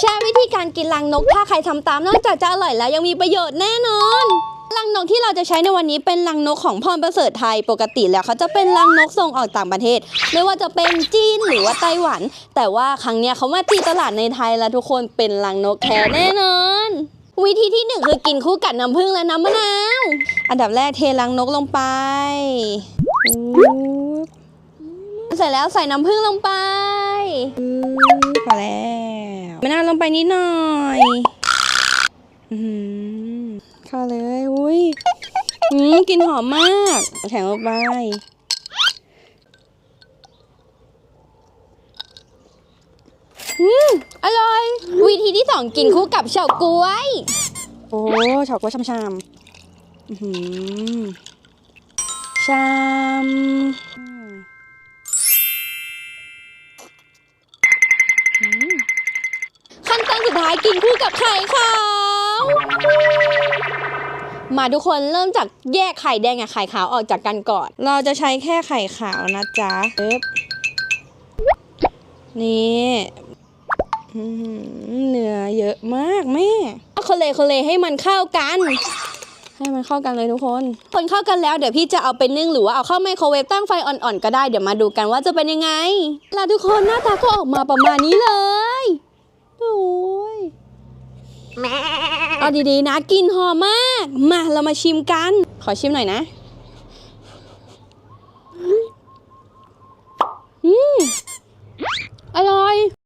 ใช่วิธีการกินรังนกถ้าใครทำตามนอกจากจะอร่อยแล้วยังมีประโยชน์แน่นอนรังนกที่เราจะใช้ในวันนี้เป็นรังนกของพรประเสริฐไทยปกติแล้วเขาจะเป็นรังนกส่งออกต่างประเทศ ไม่ว่าจะเป็นจีนหรือว่าไต้หวัน แต่ว่าครั้งเนี้ยเขามาตีตลาดในไทยแล้วทุกคนเป็นรังนกแท้แน่นอน วิธีที่หนึ่งคือกินคู่กับน้ำผึ้งและน้ำมะนาวอันดับแรกเทรังนกลงไปอุ๊บเสร็จแล้วใส่น้ำผึ้งลงไปพอแล้ว นาวลงไปนิดหน่อยอื้อหือเข้าเลย อุ้ยอืมกลินหอมมากแถมลงไปอืมอร่อย วิธีที่สองกินคู่กับเฉาก๊วย โอ้เฉาก๊วยช่ำๆอื้อหือช่ำ ขั้ายกินคู่กับไข่ขาว มาทุกคนเริ่มจากแยกไข่แดงกับไข่ขาวออกจากกันก่อน เราจะใช้แค่ไข่ขาวนะจ๊ะปึ๊บนี่เนื้อเยอะมากแม่คนเลยคนเลยให้มันเข้ากัน ให้มันเข้ากันเลยทุกคน คนเข้ากันแล้วเดี๋ยวพี่จะเอาไปนึ่งหรือว่าเอาเข้าไมโครเวฟตั้งไฟอ่อนๆก็ได้เดี๋ยวมาดูกันว่าจะเป็นยังไงแล้วทุกคนหน้าตาก็ออกมาประมาณนี้เลยโอ้ เอาดีๆนะกลินหอมมาก มาเรามาชิมกัน ขอชิมหน่อยนะ